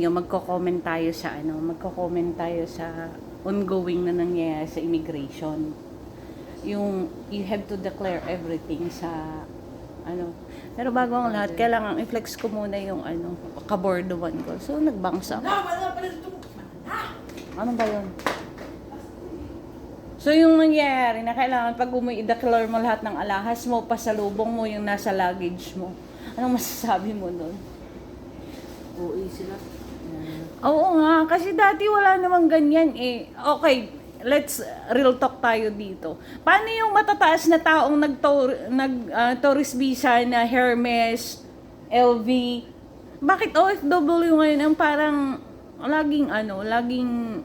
Yung magko-comment tayo sa ano, magko-comment tayo sa ongoing na nangyayari sa immigration. Yung you have to declare everything sa ano. Pero bago ang lahat, kailangan i-flex ko muna yung ano, kabordoan ko. So nagbangs ako. Ano ba yun? So yung nangyayari na kailangan pag umi declare mo lahat ng alahas mo, pasalubong mo yung nasa luggage mo. Anong masasabi mo nun? OA sila. Oo nga, kasi dati wala namang ganyan eh. Okay, let's real talk tayo dito. Paano yung matataas na taong nag, nag ah, tourist visa na Hermes, LV? Bakit OFW ngayon ang parang laging ano, laging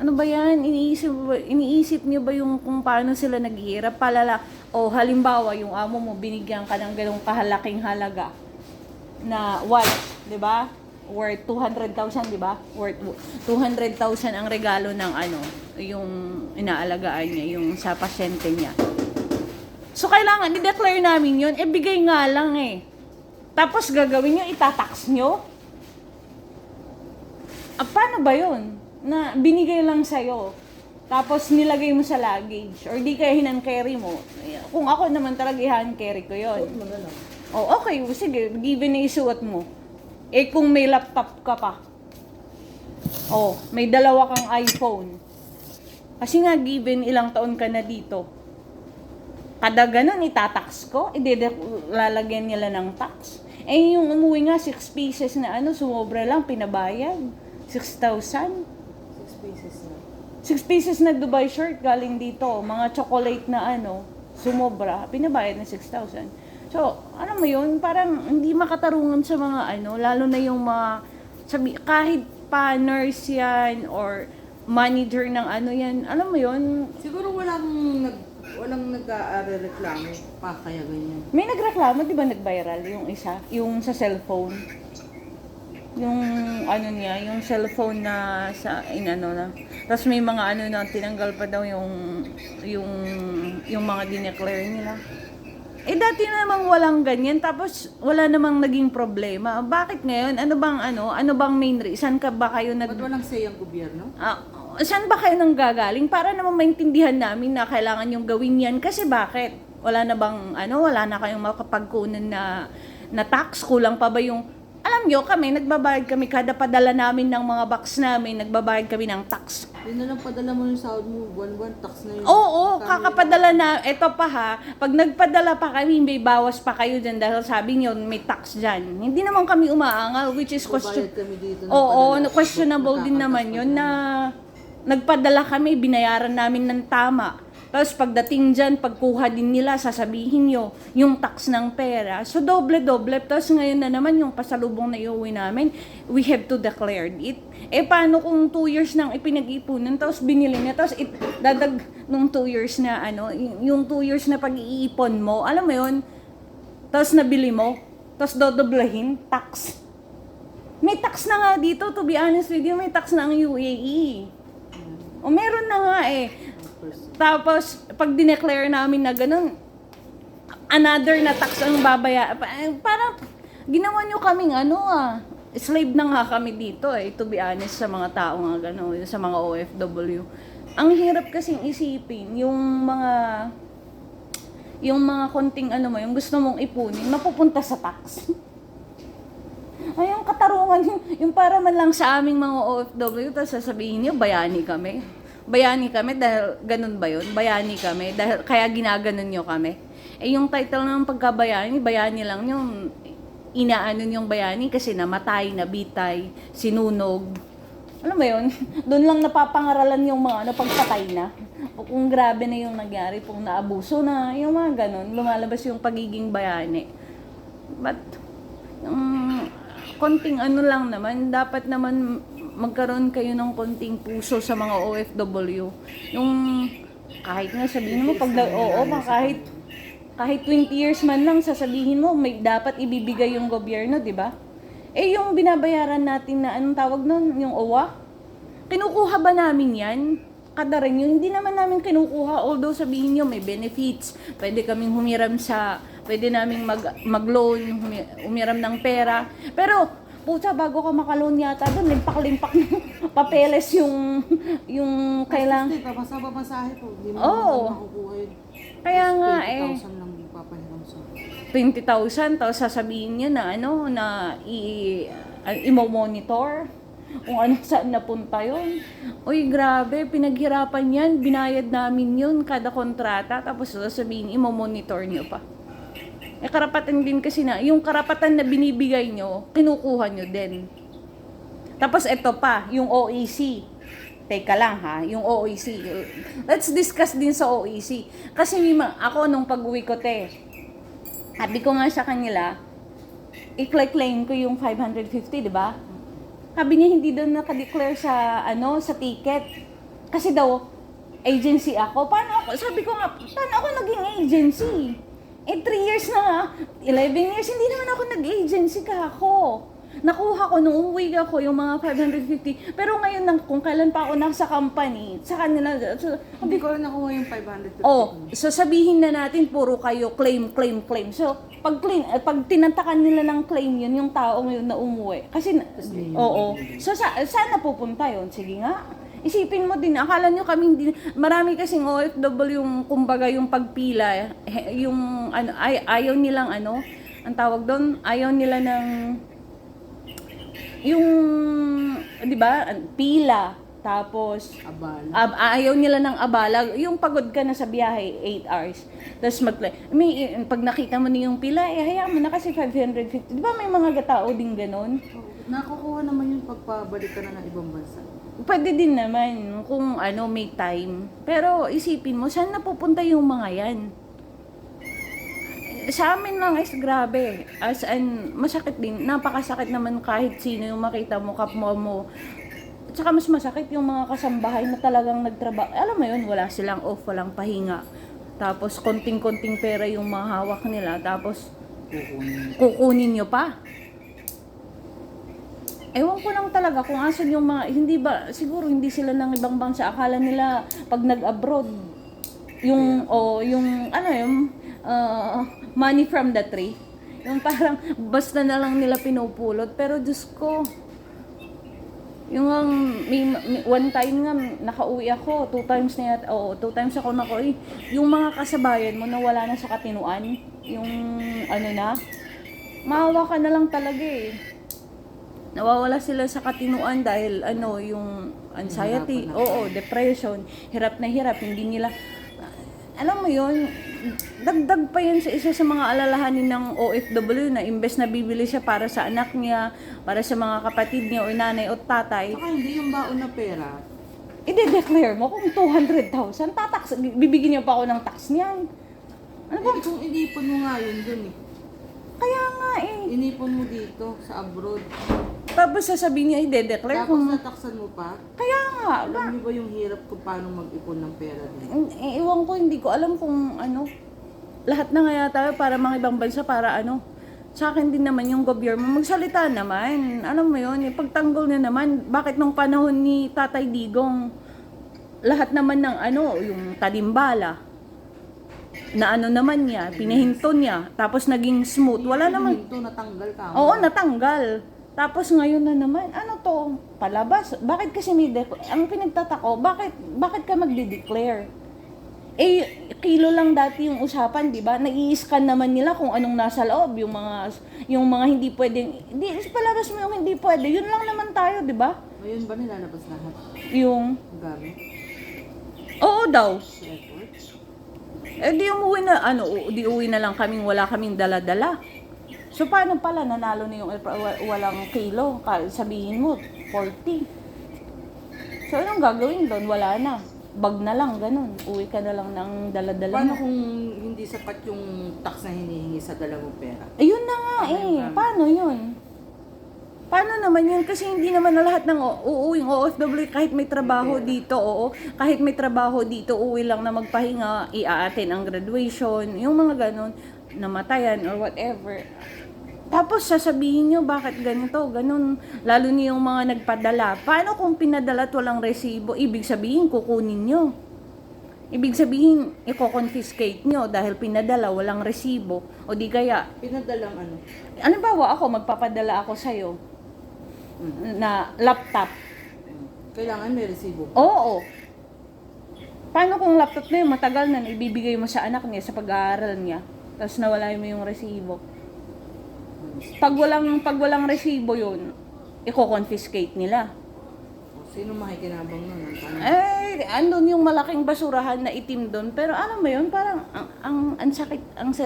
ano ba yan? Iniisip, iniisip niyo ba yung kung paano sila naghihirap? Palala, o halimbawa, yung amo mo, binigyan ka ng ganong kahalaking halaga na watch, di ba? Worth 200,000, di ba? Worth 200,000 ang regalo ng ano, yung inaalagaan niya, yung sa pasyente niya. So, kailangan i-declare namin yun. Eh, bigay nga lang eh. Tapos gagawin nyo, itatax nyo? Ah, paano ba yun? Na binigay lang sa'yo. Tapos nilagay mo sa luggage. Or di kaya hinan-carry mo. Kung ako naman talaga i-hand-carry ko yun. Oh, okay. Sige, given na isuot mo. Eh, kung may laptop ka pa. Oh, may dalawa kang iPhone. Kasi nga, given ilang taon ka na dito. Kada ganun, itatax ko. Idede, lalagyan nila ng tax. Eh, yung umuwi nga, 6 pieces na ano, sumobra lang, pinabayad. 6,000. Six pieces na. 6 pieces na Dubai shirt galing dito. Mga chocolate na ano, sumobra, pinabayad na 6,000. So, ano mo yun, parang hindi makatarungan sa mga ano, lalo na yung mga, sabi, kahit pa nurse yan or manager ng ano yan, alam mo yun, Siguro walang nag walang nag-aareklamo pa kaya ganyan. may nagreklamo, di ba nag-viral yung isa, yung sa cellphone. Yung ano niya, yung cellphone na sa inano na. Tapos may mga ano na tinanggal pa daw yung yung yung mga dineclare nila. Eh dati namang walang ganyan tapos wala namang naging problema. Bakit ngayon? Ano bang ano? Ano bang main reason ka ba kayo nag Ba't walang say ang gobyerno? Ah, saan ba kayo nang gagaling? Para naman maintindihan namin na kailangan yung gawin yan. Kasi bakit? Wala na bang, ano, wala na kayong makapagkunan na, na tax? Kulang pa ba yung, alam nyo kami, nagbabayad kami kada padala namin ng mga box namin, nagbabayad kami ng tax. Hindi na lang padala mo yung sahod mo, buwan-buwan, tax na yun. Oo, Kami- kakapadala na, eto pa ha, pag nagpadala pa kami, may bawas pa kayo dyan dahil sabi nyo, may tax dyan. Hindi naman kami umaangal, which is question, kami dito Oo, no, questionable din naman yun na nagpadala kami, binayaran namin ng tama. Tapos pagdating dyan, pagkuha din nila, sasabihin nyo yung tax ng pera. So doble-doble. Tapos ngayon na naman yung pasalubong na iuwi namin, we have to declare it. Eh paano kung 2 years nang ipinag-ipunan, tapos binili niya, tapos it, dadag nung 2 years na ano, yung 2 years na pag-iipon mo, alam mo yun, tapos nabili mo, tapos dodoblehin, tax. May tax na nga dito, to be honest with you, may tax na ang UAE. O meron na nga eh. Tapos, pag dineclare namin na ganun, another na tax ang babaya. Eh, Parang, ginawa nyo kaming ano ah, slave na nga kami dito eh, to be honest sa mga tao nga gano'n, sa mga OFW. Ang hirap kasing isipin, yung mga yung mga konting ano mo, yung gusto mong ipunin, mapupunta sa tax. Ay, yung katarungan, yung, yung para man lang sa aming mga OFW, tapos sasabihin niyo, bayani kami. Bayani kami dahil ganun ba yun? Bayani kami dahil kaya ginaganon niyo kami. Eh yung title ng pagkabayani, bayani lang yung inaano yung bayani kasi namatay, nabitay, sinunog. Alam mo yun? Doon lang napapangaralan yung mga ano, pagpatay na. O kung grabe na yung nangyari, kung naabuso na, yung mga ganun, lumalabas yung pagiging bayani. But, yung konting ano lang naman, dapat naman magkaroon kayo ng konting puso sa mga OFW. Yung kahit nga sabihin mo, pag oo, kahit kahit 20 years man lang sasabihin mo, may dapat ibibigay yung gobyerno, di ba? Eh yung binabayaran natin na anong tawag nun, yung OWA, kinukuha ba namin yan? Kada rin yun, hindi naman namin kinukuha. Although sabihin nyo may benefits, pwede kaming humiram sa, pwede naming mag, mag-loan, humi- humiram ng pera. Pero puta, bago ka makaloan yata doon, limpak-limpak ng papeles yung, yung kailang... Kasi pabasa babasahe po. Hindi mo Oo. makukuha yun. Kaya Tapos nga eh. 20,000 lang ipapahiram sa 20,000 tapos sasabihin niya na ano na i uh, imo-monitor kung ano saan napunta yon. Uy, grabe, pinaghirapan yan, binayad namin yun kada kontrata, tapos sasabihin, imo-monitor niyo pa. Eh, karapatan din kasi na, yung karapatan na binibigay nyo, kinukuha nyo din. Tapos ito pa, yung OEC. Teka lang ha, yung OEC. Let's discuss din sa OEC. Kasi may ma- ako nung pag-uwi ko te, sabi ko nga sa kanila, i-claim ko yung 550, di ba? Sabi niya hindi daw nakadeclare sa ano sa ticket. Kasi daw agency ako. Paano ako? Sabi ko nga, paano ako naging agency? Eh, 3 years na nga. 11 years, hindi naman ako nag-agency ka ako. Nakuha ko nung umuwi ako yung mga 550. Pero ngayon, nang- kung kailan pa ako nasa company, sa kanila, so, Hindi ko rin nakuha yung 550. Oh, so sabihin na natin puro kayo claim, claim, claim. So, pag claim, eh, pag tinatakan nila ng claim yun, yung taong yun na umuwi. Kasi, na- oo. So, sa, saan napupunta yun? Sige nga. Isipin mo din, akala nyo kami hindi, marami kasing OFW yung, kumbaga, yung pagpila, eh, yung, ano, ay, ayaw nilang, ano, ang tawag doon, ayaw nila ng, yung, di ba, pila, tapos, Abal. Ab- ayaw nila ng abala. Yung pagod ka na sa biyahe, 8 hours. Tapos mag may, pag nakita mo na yung pila, eh, hayaan mo na kasi 550. Di ba may mga tao din ganon? Oo. Nakukuha naman yung pagpabalik ka na ng ibang bansa. Pwede din naman kung ano, may time. Pero isipin mo, saan napupunta yung mga yan? Sa amin lang is grabe. As an, masakit din. Napakasakit naman kahit sino yung makita mo, kapwa mo. Tsaka mas masakit yung mga kasambahay na talagang nagtrabaho. Alam mo yun, wala silang off, walang pahinga. Tapos konting-konting pera yung mga hawak nila. Tapos Kukunin. kukunin nyo pa. Ewan ko lang talaga kung asan yung mga, hindi ba, siguro hindi sila ng ibang bansa. Akala nila pag nag-abroad, yung, o yung, ano yung, uh, money from the tree. Yung parang, basta na lang nila pinupulot. Pero Diyos ko, yung ang, may, may- one time nga, nakauwi ako, two times na yata, oo, two times ako nakauwi. Yung mga kasabayan mo na wala na sa katinuan, yung ano na, maawa ka na lang talaga eh. Nawawala sila sa katinuan dahil ano, yung anxiety, oo, depression, hirap na hirap, hindi nila, alam mo yon dagdag pa yan sa isa sa mga alalahanin ng OFW na imbes na bibili siya para sa anak niya, para sa mga kapatid niya o nanay o tatay, Saka hindi yung baon na pera. i-declare mo kung 200,000, tataks, bibigyan niyo pa ako ng tax niyan. Ano ba? Eh, kung inipon mo nga yun dun eh. Kaya nga eh. Inipon mo dito sa abroad. Tapos sasabihin niya, i-declare Tapos kung... nataksan mo pa. Kaya nga? Alam niyo ba yung hirap kung paano mag-ipon ng pera din? Eh, Ewan ko, hindi ko alam kung ano. Lahat na nga yata para mga ibang bansa para ano. Sa akin din naman yung gobyerno magsalita naman. Alam mo yun, ipagtanggol na naman. Bakit nung panahon ni Tatay Digong, lahat naman ng ano, yung talimbala, na ano naman niya, pinahinto niya, tapos naging smooth. Wala naman, Ito natanggal ka. Oo, natanggal. Tapos ngayon na naman, ano to, palabas. Bakit kasi may, dec- ang pinagtatako, bakit, bakit ka magde-declare? Eh, kilo lang dati yung usapan, di ba? Nai-scan naman nila kung anong nasa loob, yung mga, yung mga hindi pwedeng, hindi, palabas mo yung hindi pwede, yun lang naman tayo, di ba? Ngayon ba nilalabas lahat? Yung, Gamit? oo daw. Sa airport? Eh, di umuwi na, ano, di uwi na lang kaming, wala kaming dala-dala. So, paano pala nanalo na yung walang kilo? Sabihin mo, 40. So, anong gagawin doon? Wala na. Bag na lang, ganun. Uwi ka na lang ng dala-dala Paano kung hindi sapat yung tax na hinihingi sa dala mong pera? Ayun na nga Ano eh. Paano yun? Paano naman yun? Kasi hindi naman na lahat ng uuwing OFW, kahit may trabaho dito, oo, kahit may trabaho dito, uuwi lang na magpahinga, i-attend ang graduation, yung mga ganun, namatayan or whatever. Tapos sasabihin nyo, bakit ganito, ganun, lalo niyo yung mga nagpadala. Paano kung pinadala at walang resibo? Ibig sabihin, kukunin nyo. Ibig sabihin, i-confiscate nyo dahil pinadala, walang resibo. O di kaya, Pinadalang ano? ano ba ako, magpapadala ako sa'yo. na laptop. Kailangan may resibo. Oo. Paano kung laptop na yun, matagal na, ibibigay mo sa anak niya sa pag-aaral niya, tapos nawala mo yung resibo. Pag walang, pag walang resibo yun, i-confiscate nila. Sino makikinabang nun? Tanong. Eh, andun yung malaking basurahan na itim doon. Pero alam mo yun, parang ang, ang, ang sakit, ang,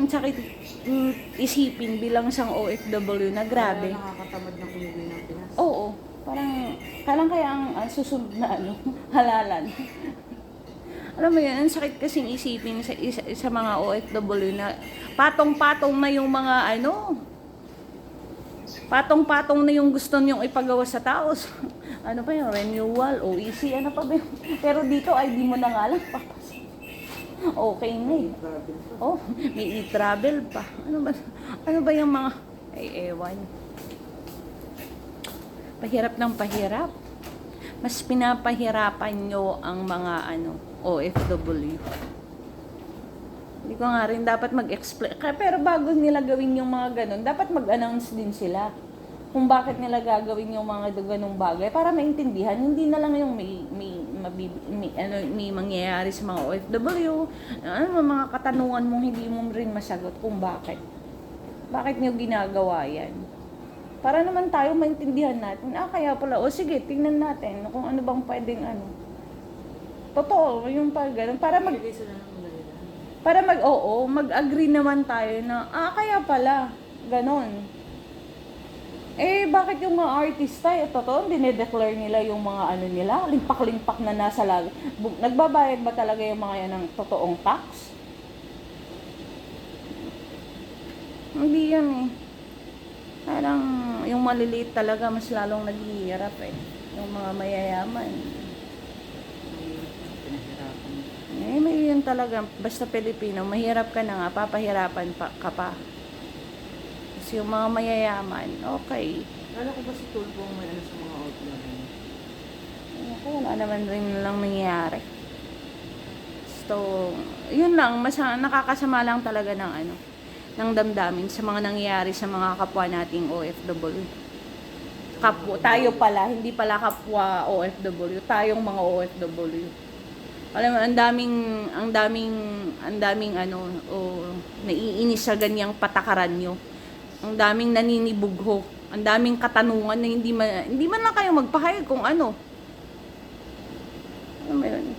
ang sakit mm, isipin bilang isang OFW na grabe. Kaya nakakatamad na kumigay ng Pinas. Oo, parang kailan kaya ang, ang susunod na ano, halalan. Alam mo yun, ang sakit kasing isipin sa, sa, sa mga OFW na patong-patong na yung mga ano, patong-patong na yung gusto niyong ipagawa sa tao. ano pa yung renewal, OEC, ano pa ba yun? Pero dito ay di mo na nga lang. Okay na eh. Oh, may e-travel pa. Ano ba, ano ba yung mga, ay ewan. Pahirap ng pahirap. Mas pinapahirapan nyo ang mga ano, OFW. Hindi ko nga rin dapat mag-explain. Pero bago nila gawin yung mga ganun, dapat mag-announce din sila kung bakit nila gagawin yung mga ganung bagay para maintindihan. Hindi na lang yung may may, mabib- may ano may mangyayari sa mga OFW ano mga katanungan mong hindi mo rin masagot kung bakit. Bakit niyo ginagawa yan? Para naman tayo maintindihan natin. Ah kaya pala o sige tingnan natin kung ano bang pwedeng ano. Totoo yung pag ganun. Para mag Magbigay sila ng dahilan. Para mag oo, mag-agree naman tayo na ah kaya pala ganon. Eh bakit yung mga artista eh totoo dinedeclare nila yung mga ano nila, limpak-limpak na nasa lag. Nagbabayad ba talaga yung mga yan ng totoong tax? Hindi yan eh. Parang yung maliliit talaga mas lalong naghihirap eh. Yung mga mayayaman. Eh, may yun talaga. Basta Pilipino, mahirap ka na nga, papahirapan pa, ka pa. Kasi yung mga mayayaman, okay. Lalo ko ba si Tulpo ang may ano sa mga outlaw? Ako, wala naman rin lang nangyayari. So, yun lang, mas nakakasama lang talaga ng ano, ng damdamin sa mga nangyayari sa mga kapwa nating OFW. Kapwa, tayo pala, hindi pala kapwa OFW, tayong mga OFW. Alam mo, ang daming, ang daming, ang daming ano, o, naiinis sa ganyang patakaran nyo. Ang daming naninibugho. Ang daming katanungan na hindi man, hindi man lang kayo magpahayag kung ano. Ano ba yun?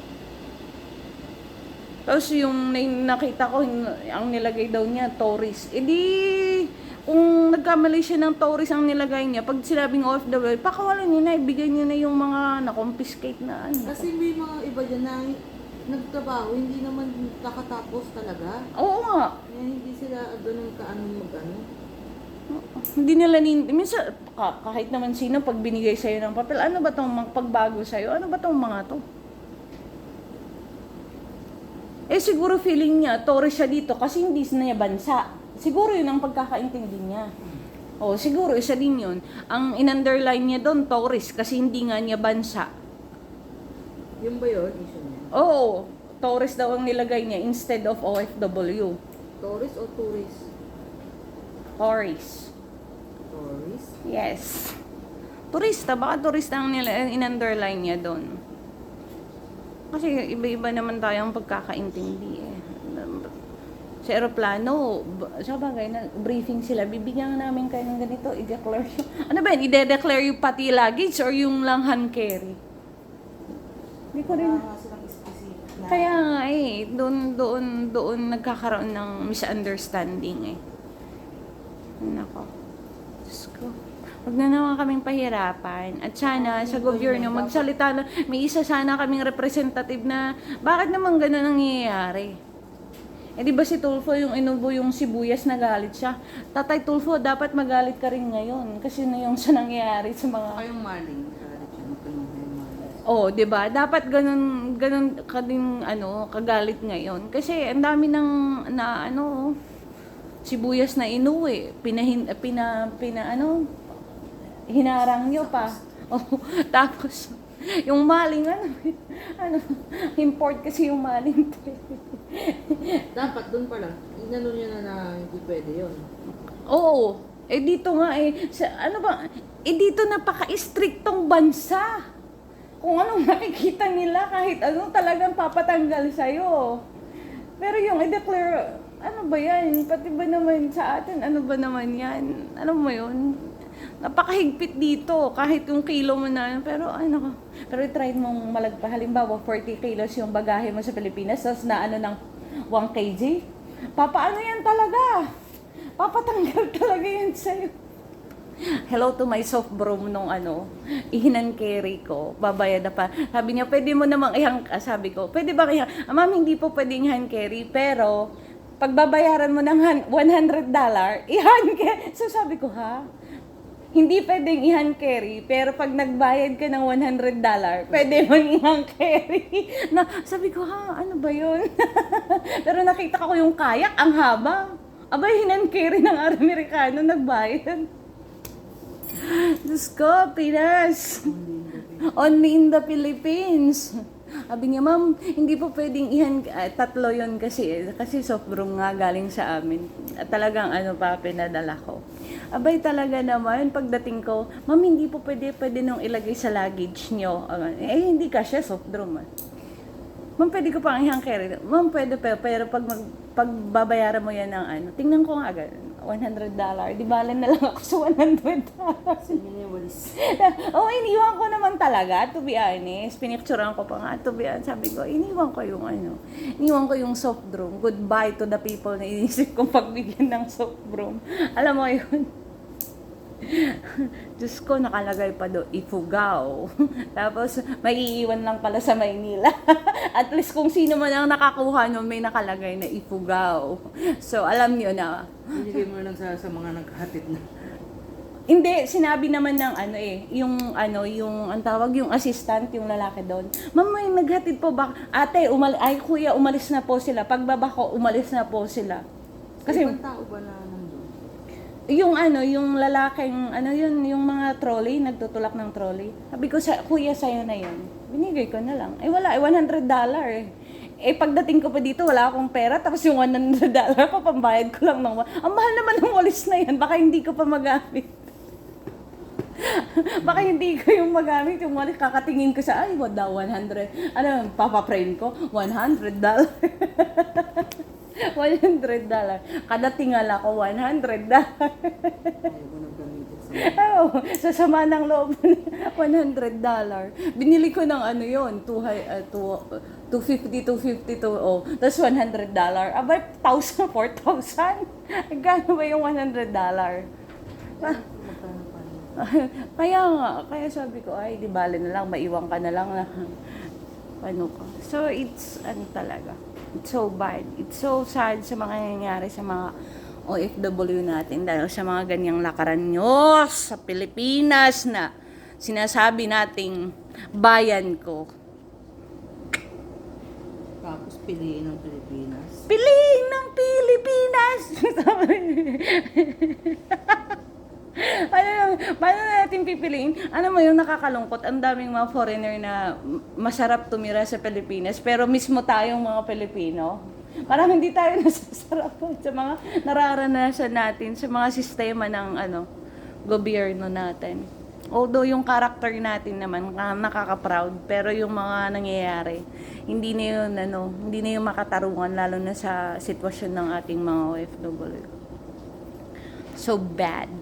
Tapos yung na- nakita ko, ang nilagay daw niya, Tories. E di, kung nagkamali siya ng Tories ang nilagay niya, pag sinabing OFW, pakawalan niyo na, ibigay niyo na yung mga na-confiscate na ano. Kasi may mga iba dyan na nagtrabaho, hindi naman nakatapos talaga. Oo nga. Kaya hindi sila ganun kaano mag-ano. Hindi nila nin... Minsan, ka- kahit naman sino, pag binigay sa'yo ng papel, ano ba tong pagbago sa'yo? Ano ba tong mga to? Eh siguro feeling niya, Torres siya dito kasi hindi na niya bansa. Siguro yun ang pagkakaintindi niya. O siguro isa din yun. Ang in-underline niya doon, Torres, kasi hindi nga niya bansa. Yung ba yun, issue niya? Oo, Torres daw ang nilagay niya instead of OFW. Tourist o tourist? Torres. Tourist? Yes. Turista, baka turista ang nila in-underline niya doon. Kasi iba-iba naman tayo ang pagkakaintindi eh. Sa aeroplano, sa bagay, na briefing sila, bibigyan namin kayo ng ganito, i-declare yung, ano ba yun, i-declare yung pati luggage or yung lang hand carry? Hindi ko rin, na. kaya nga eh, doon, doon, doon nagkakaroon ng misunderstanding eh. Nako. Diyos ko. Huwag na naman kaming pahirapan. At sana sa gobyerno magsalita na, may isa sana kaming representative na bakit naman ganun ang nangyayari? Eh di ba si Tulfo yung inubo yung sibuyas nagalit siya? Tatay Tulfo, dapat magalit ka rin ngayon kasi na yung sa nangyayari sa mga. Magtanong kayong maling. Oh, 'di ba? Dapat ganun ganun ka din ano, kagalit ngayon kasi ang dami ng na ano sibuyas na inuwi, pinahin pina pina ano hinarang nyo pa. Oh, tapos yung maling ano, ano import kasi yung maling. Dapat doon pa lang. Inano niya na na hindi pwede yun. Oo. Eh dito nga eh sa, ano ba Eh dito napaka-istriktong bansa. Kung anong nakikita nila, kahit ano talagang papatanggal sa'yo. Pero yung i-declare, ano ba yan? Pati ba naman sa atin, ano ba naman yan? Ano mo yun? Napakahigpit dito, kahit yung kilo mo na, pero ano pero try mong malagpa, halimbawa 40 kilos yung bagahe mo sa Pilipinas, tapos na ano ng 1 kg, papaano yan talaga? Papatanggal talaga yan sa'yo. Hello to my soft broom nung ano, ihinan carry ko, babayad na pa. Sabi niya, pwede mo namang ihang, sabi ko, pwede ba ihang, ah, ma'am, hindi po pwedeng hand carry, pero pag babayaran mo ng han- $100, i-hand carry. So sabi ko, ha? Hindi pwedeng i-hand carry, pero pag nagbayad ka ng $100, pwede mo i-hand carry. Na, sabi ko, ha, ano ba yun? pero nakita ko yung kayak, ang haba. Abay, hinan carry ng Amerikano, nagbayad. Diyos ko, Pinas. Only in the Philippines. Sabi niya, ma'am, hindi po pwedeng ihan, ah, tatlo yon kasi, kasi soft room nga galing sa amin. At talagang ano pa, pinadala ko. Abay talaga naman, pagdating ko, ma'am, hindi po pwede, pwede nung ilagay sa luggage nyo. Eh, hindi ka siya soft room. Ah. Ma'am, pwede ko pang ihang carry. Ma'am, pwede pero, pero pag mag, pagbabayaran mo yan ng ano, tingnan ko nga agad, $100. Di balen na lang ako sa $100. Saan yun yung walis? oh, iniwan ko naman talaga, to be honest. Pinicturean ko pa nga, to be honest. Sabi ko, iniwan ko yung ano, iniwan ko yung soft broom. Goodbye to the people na inisip kong pagbigyan ng soft broom. Alam mo yun? Diyos ko, nakalagay pa do, Ifugao. Tapos, may iiwan lang pala sa Maynila. At least kung sino man ang nakakuha nun, may nakalagay na Ifugao. So, alam nyo na, Binigay mo lang sa, sa mga naghahatid na. Hindi, sinabi naman ng ano eh, yung ano, yung ang tawag yung assistant, yung lalaki doon. Ma'am, may naghatid po ba? Ate, umal ay kuya, umalis na po sila. Pagbaba ko, umalis na po sila. Kasi Ibang tao ba na? Yung ano, yung lalaking, ano yun, yung mga trolley, nagtutulak ng trolley. Sabi ko, sa, kuya, sa'yo na yun. Binigay ko na lang. Eh wala, eh, $100 eh. Eh pagdating ko pa dito, wala akong pera, tapos yung $100 pa, pambayad ko lang ng... Ang mahal naman ng walis na yan, baka hindi ko pa magamit. Baka hindi ko yung magamit, yung walis kakatingin ko sa, ay, what daw, 100. Ano, papaprame ko, 100 dollar. 100 dollar. Kada tingala ko, 100 dollar. Ko Oo, sa sama ng loob, 100 dollar. Binili ko ng ano yon 2 uh, two- 250, 250 to, oh. Tapos 100 dollar. Abay, 1,000, 4,000. Gano'n ba yung 100 dollar? Rin? kaya nga, kaya sabi ko, ay, di bale na lang, maiwan ka na lang na, ano ka. So, it's, ano talaga, it's so bad. It's so sad sa mga nangyayari sa mga OFW natin dahil sa mga ganyang lakaran nyo sa Pilipinas na sinasabi nating bayan ko. Tapos piliin ng Pilipinas. Piliin ng Pilipinas! natin pipiliin? Ano mo yung nakakalungkot? Ang daming mga foreigner na masarap tumira sa Pilipinas, pero mismo tayong mga Pilipino, parang hindi tayo nasasarapan sa mga nararanasan natin, sa mga sistema ng ano, gobyerno natin. Although yung character natin naman nakaka-proud, pero yung mga nangyayari, hindi na yun ano, hindi na yun makatarungan lalo na sa sitwasyon ng ating mga OFW. So bad.